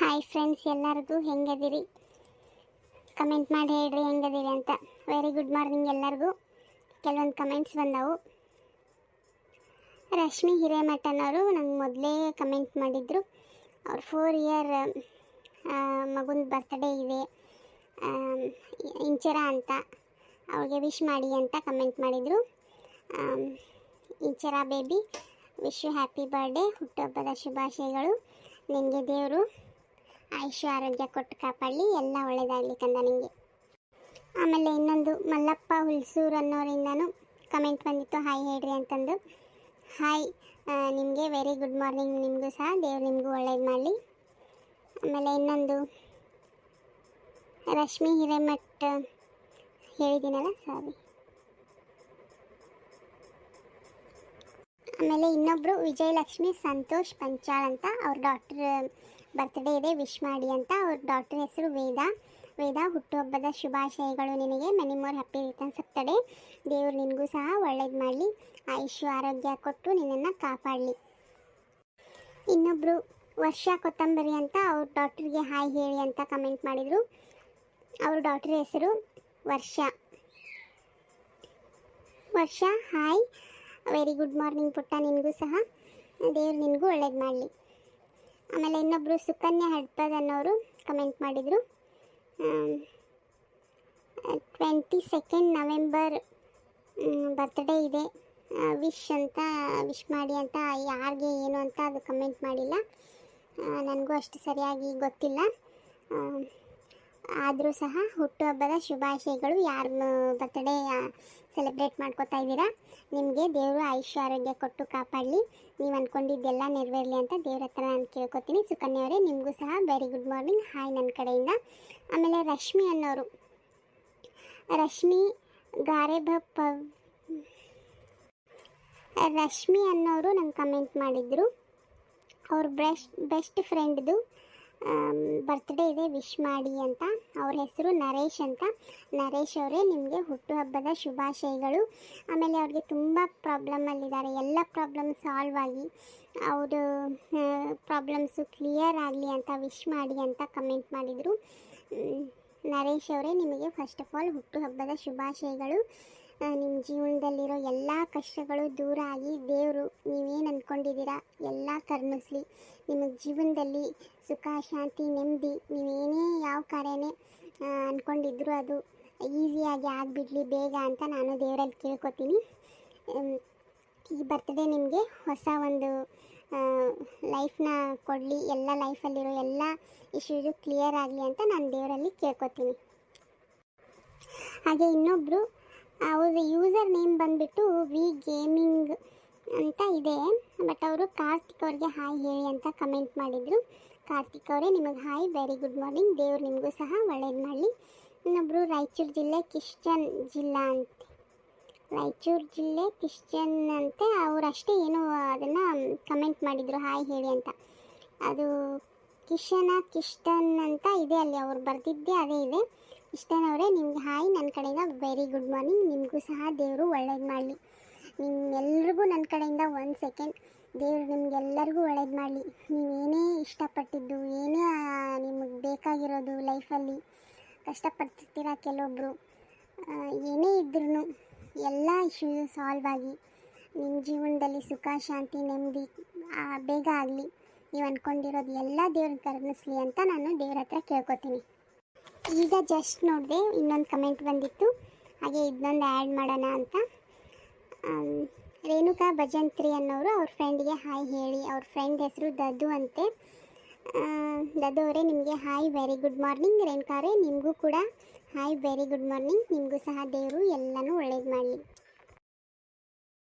Hi friends ಎಲ್ಲರಿಗೂ ಹೆಂಗದಿರಿ? Comment ಮಾಡಿ ಹೇಳ್ರಿ ಹೆಂಗದಿರಿ ಅಂತ. ವೆರಿ ಗುಡ್ ಮಾರ್ನಿಂಗ್ ಎಲ್ಲರಿಗೂ. ಕೆಲವೊಂದು ಕಮೆಂಟ್ಸ್ ಬಂದವು. ರಶ್ಮಿ ಹಿರೇಮಠನವರು ನಂಗೆ ಮೊದಲೇ ಕಮೆಂಟ್ ಮಾಡಿದ್ರು. ಅವ್ರ ಫೋರ್ ಇಯರ್ ಮಗುನ ಬರ್ತ್ಡೇ ಇದೆ. ಇಂಚರ ಅಂತ. ಅವ್ರಿಗೆ ವಿಶ್ ಮಾಡಿ ಅಂತ ಕಮೆಂಟ್ ಮಾಡಿದರು. Inchara baby wish you happy birthday ಹುಟ್ಟುಹಬ್ಬದ ಶುಭಾಶಯಗಳು. ನಿನಗೆ ದೇವರು ಆಯುಷ್ಯ ಆರೋಗ್ಯ ಕೊಟ್ಟು ಕಾಪಾಡಲಿ, ಎಲ್ಲ ಒಳ್ಳೇದಾಗಲಿ ಕಂದ ನಿಮಗೆ ಆಮೇಲೆ ಇನ್ನೊಂದು ಮಲ್ಲಪ್ಪ ಹುಲ್ಸೂರು ಅನ್ನೋರಿಂದನೂ ಕಮೆಂಟ್ ಬಂದಿತ್ತು ಹಾಯ್ ಹೇಳ್ರಿ ಅಂತಂದು. ಹಾಯ್ ನಿಮಗೆ ವೆರಿ ಗುಡ್ ಮಾರ್ನಿಂಗ್ ನಿಮಗೂ ಸಹ, ದೇವ್ರು ನಿಮಗೂ ಒಳ್ಳೇದು ಮಾಡಲಿ. ಆಮೇಲೆ ಇನ್ನೊಂದು ರಶ್ಮಿ ಹಿರೇಮಠ್ ಹೇಳಿದ್ದೀನಲ್ಲ ಸಾರಿ ಆಮೇಲೆ ಇನ್ನೊಬ್ಬರು ವಿಜಯಲಕ್ಷ್ಮಿ ಸಂತೋಷ್ ಪಂಚಾಳ್ ಅಂತ, ಅವ್ರ ಡಾಕ್ಟರ್ ಬರ್ತ್ಡೇ ಇದೆ ವಿಶ್ ಮಾಡಿ ಅಂತ ಅವ್ರ ಡಾಕ್ಟರ್ ಹೆಸರು ವೇದ. ವೇದ, ಹುಟ್ಟುಹಬ್ಬದ ಶುಭಾಶಯಗಳು ನಿನಗೆ. Many more happy returns of ದೇವ್ರು ನಿನಗೂ ಸಹ ಒಳ್ಳೇದು ಮಾಡಲಿ. ಆಯುಷ್ಯ, ಆರೋಗ್ಯ ಕೊಟ್ಟು ನಿನ್ನನ್ನು ಕಾಪಾಡಲಿ. ಇನ್ನೊಬ್ಬರು ವರ್ಷ ಕೊತ್ತಂಬರಿ ಅಂತ ಅವ್ರ ಡಾಕ್ಟ್ರಿಗೆ ಹಾಯ್ ಹೇಳಿ ಅಂತ ಕಮೆಂಟ್ ಮಾಡಿದರು. ಅವ್ರ ಡಾಕ್ಟರ್ ಹೆಸರು ವರ್ಷ. ವರ್ಷ ಹಾಯ್ ವೆರಿ ಗುಡ್ ಮಾರ್ನಿಂಗ್ ಪುಟ್ಟ, ನಿನಗೂ ಸಹ. ದೇವ್ರು ನಿನಗೂ ಒಳ್ಳೇದು ಮಾಡಲಿ. ಆಮೇಲೆ ಇನ್ನೊಬ್ಬರು ಸುಕನ್ಯಾ ಹಡ್ಪದ್ ಅನ್ನೋರು ಕಮೆಂಟ್ ಮಾಡಿದರು. ಟ್ವೆಂಟಿ ಸೆಕೆಂಡ್ ನವೆಂಬರ್ ಬರ್ತ್ಡೇ ಇದೆ. ವಿಶ್ ಅಂತ ವಿಶ್ ಮಾಡಿ ಅಂತ, ಯಾರಿಗೆ ಏನು ಅಂತ ಅದು ಕಮೆಂಟ್ ಮಾಡಿಲ್ಲ. ನನಗೂ ಅಷ್ಟು ಸರಿಯಾಗಿ ಗೊತ್ತಿಲ್ಲ. ಆದರೂ ಸಹ ಹುಟ್ಟುಹಬ್ಬದ ಶುಭಾಶಯಗಳು ಯಾರು ಬರ್ತ್ಡೇ ಸೆಲೆಬ್ರೇಟ್ ಮಾಡ್ಕೋತಾ ಇದ್ದೀರಾ? ನಿಮಗೆ ದೇವರು ಆಯುಷ್ಯ, ಆರೋಗ್ಯ ಕೊಟ್ಟು ಕಾಪಾಡಲಿ. ನೀವು ಅಂದ್ಕೊಂಡಿದ್ದೆಲ್ಲ ನೆರವೇರಲಿ ಅಂತ ದೇವ್ರ ಹತ್ರ ನಾನು ಕೇಳ್ಕೊತೀನಿ. ಸುಕನ್ಯವರೇ ನಿಮಗೂ ಸಹ ವೆರಿ ಗುಡ್ ಮಾರ್ನಿಂಗ್ ಹಾಯ್ ನನ್ನ ಕಡೆಯಿಂದ. ಆಮೇಲೆ ರಶ್ಮಿ ಅನ್ನೋರು. ರಶ್ಮಿ ಗಾರೆಬಪ್ಪ ರಶ್ಮಿ ಅನ್ನೋರು ನಂಗೆ ಕಮೆಂಟ್ ಮಾಡಿದರು. ಅವ್ರ ಬೆಸ್ಟ್ ಬೆಸ್ಟ್ ಫ್ರೆಂಡ್ದು ಬರ್ತ್ಡೇ ಇದೆ ವಿಶ್ ಮಾಡಿ ಅಂತ. ಅವ್ರ ಹೆಸರು ನರೇಶ್ ಅಂತ. ನರೇಶ್ ಅವರೇ ನಿಮಗೆ ಹುಟ್ಟುಹಬ್ಬದ ಶುಭಾಶಯಗಳು. ಆಮೇಲೆ ಅವ್ರಿಗೆ ತುಂಬ ಪ್ರಾಬ್ಲಮಲ್ಲಿದ್ದಾರೆ ಎಲ್ಲ ಪ್ರಾಬ್ಲಮ್ ಸಾಲ್ವ್ ಆಗಿ, ಅವರು ಪ್ರಾಬ್ಲಮ್ಸು ಕ್ಲಿಯರ್ ಆಗಲಿ ಅಂತ ವಿಶ್ ಮಾಡಿ ಅಂತ ಕಮೆಂಟ್ ಮಾಡಿದರು. ನರೇಶ್ ಅವರೇ ನಿಮಗೆ ಫಸ್ಟ್ ಆಫ್ ಆಲ್ ಹುಟ್ಟುಹಬ್ಬದ ಶುಭಾಶಯಗಳು. ನಿಮ್ಮ ಜೀವನದಲ್ಲಿರೋ ಎಲ್ಲ ಕಷ್ಟಗಳು ದೂರ ಆಗಿ ದೇವರು ನೀವೇನು ಅಂದ್ಕೊಂಡಿದ್ದೀರಾ ಎಲ್ಲ ಕರ್ಮಿಸ್ಲಿ. ನಿಮ್ಮ ಜೀವನದಲ್ಲಿ ಸುಖ, ಶಾಂತಿ, ನೆಮ್ಮದಿ, ನೀವೇನೇ ಯಾವ ಕಾರ್ಯನೇ ಅಂದ್ಕೊಂಡಿದ್ರು ಅದು ಈಸಿಯಾಗಿ ಆಗಿಬಿಡ್ಲಿ, ಬೇಗ ಅಂತ ನಾನು ದೇವರಲ್ಲಿ ಕೇಳ್ಕೊತೀನಿ. ಈ ಬರ್ತ್ಡೇ ನಿಮಗೆ ಹೊಸ ಒಂದು ಲೈಫ್ನ ಕೊಡಲಿ, ಎಲ್ಲ ಲೈಫಲ್ಲಿರೋ ಎಲ್ಲ ಇಶ್ಯೂಸು ಕ್ಲಿಯರ್ ಆಗಲಿ ಅಂತ ನಾನು ದೇವರಲ್ಲಿ ಕೇಳ್ಕೊತೀನಿ. ಹಾಗೆ ಇನ್ನೊಬ್ಬರು ಅವ್ರ ಯೂಸರ್ ನೇಮ್ ಬಂದುಬಿಟ್ಟು ವಿ ಗೇಮಿಂಗ್ ಅಂತ ಇದೆ. ಬಟ್ ಅವರು ಕಾರ್ತಿಕ್ ಅವ್ರಿಗೆ ಹಾಯ್ ಹೇಳಿ ಅಂತ ಕಮೆಂಟ್ ಮಾಡಿದರು. ಕಾರ್ತಿಕ್ ಅವರೇ, ನಿಮಗೆ ಹಾಯ್ ವೆರಿ ಗುಡ್ ಮಾರ್ನಿಂಗ್ ದೇವ್ರು ನಿಮಗೂ ಸಹ ಒಳ್ಳೇದು ಮಾಡಲಿ. ಇನ್ನೊಬ್ಬರು ರಾಯಚೂರು ಜಿಲ್ಲೆ ಕಿಶ್ಚನ್ ಜಿಲ್ಲಾ ಅಂತ. ರಾಯಚೂರು ಜಿಲ್ಲೆ ಕಿಶ್ಚನ್ ಅಂತೆ. ಅವರಷ್ಟೇ ಏನೋ ಅದನ್ನು ಕಮೆಂಟ್ ಮಾಡಿದರು ಹಾಯ್ ಹೇಳಿ ಅಂತ. ಅದು ಕಿಶನ ಕಿಶ್ಟನ್ ಅಂತ ಇದೆ ಅಲ್ಲಿ, ಅವ್ರು ಬರೆದಿದ್ದೇ ಅದೇ ಇದೆ. ಇಷ್ಟನ್ ನಿಮಗೆ ಹಾಯ್. ನನ್ನ ಕಡೆಯಿಂದ ವೆರಿ ಗುಡ್ ಮಾರ್ನಿಂಗ್ ನಿಮಗೂ ಸಹ ದೇವರು ಒಳ್ಳೇದು ಮಾಡಲಿ. ನಿಮ್ಮೆಲ್ರಿಗೂ ನನ್ನ ಕಡೆಯಿಂದ ಒಂದು ಸೆಕೆಂಡ್ ದೇವರು ನಿಮಗೆಲ್ಲರಿಗೂ ಒಳ್ಳೇದು ಮಾಡಲಿ. ನೀವೇನೇ ಇಷ್ಟಪಟ್ಟಿದ್ದು, ಏನೇ ನಿಮಗೆ ಬೇಕಾಗಿರೋದು ಲೈಫಲ್ಲಿ ಕಷ್ಟಪಡ್ತಿರ್ತೀರ ಕೆಲವೊಬ್ಬರು ಏನೇ ಇದ್ರೂ ಎಲ್ಲ ಇಶ್ಯೂಸು ಸಾಲ್ವ್ ಆಗಿ ನಿಮ್ಮ ಜೀವನದಲ್ಲಿ ಸುಖ, ಶಾಂತಿ, ನೆಮ್ಮದಿ ಬೇಗ ಆಗಲಿ. ನೀವು ಅಂದ್ಕೊಂಡಿರೋದು ಎಲ್ಲ ದೇವ್ರಿಗೆ ಕರುಣಿಸ್ಲಿ ಅಂತ ನಾನು ದೇವ್ರ ಹತ್ರ ಕೇಳ್ಕೊತೀನಿ. ಈಗ ಜಸ್ಟ್ ನೋಡಿದೆ, ಇನ್ನೊಂದು ಕಮೆಂಟ್ ಬಂದಿತ್ತು. ಹಾಗೆ ಇದನ್ನೊಂದು ಆ್ಯಡ್ ಮಾಡೋಣ ಅಂತ. ರೇಣುಕಾ ಭಜಂತ್ರಿ ಅನ್ನೋರು ಅವ್ರ ಫ್ರೆಂಡ್ಗೆ ಹಾಯ್ ಹೇಳಿ, ಅವ್ರ ಫ್ರೆಂಡ್ ಹೆಸರು ದದ್ದು ಅಂತೆ. ದದ್ದು ಅವರೇ, ನಿಮಗೆ hi very good morning Renuka ಅವರೇ, ನಿಮಗೂ ಕೂಡ ಹಾಯ್ ವೆರಿ ಗುಡ್ ಮಾರ್ನಿಂಗ್ ನಿಮಗೂ ಸಹ ದೇವರು ಎಲ್ಲನೂ ಒಳ್ಳೇದು ಮಾಡಲಿ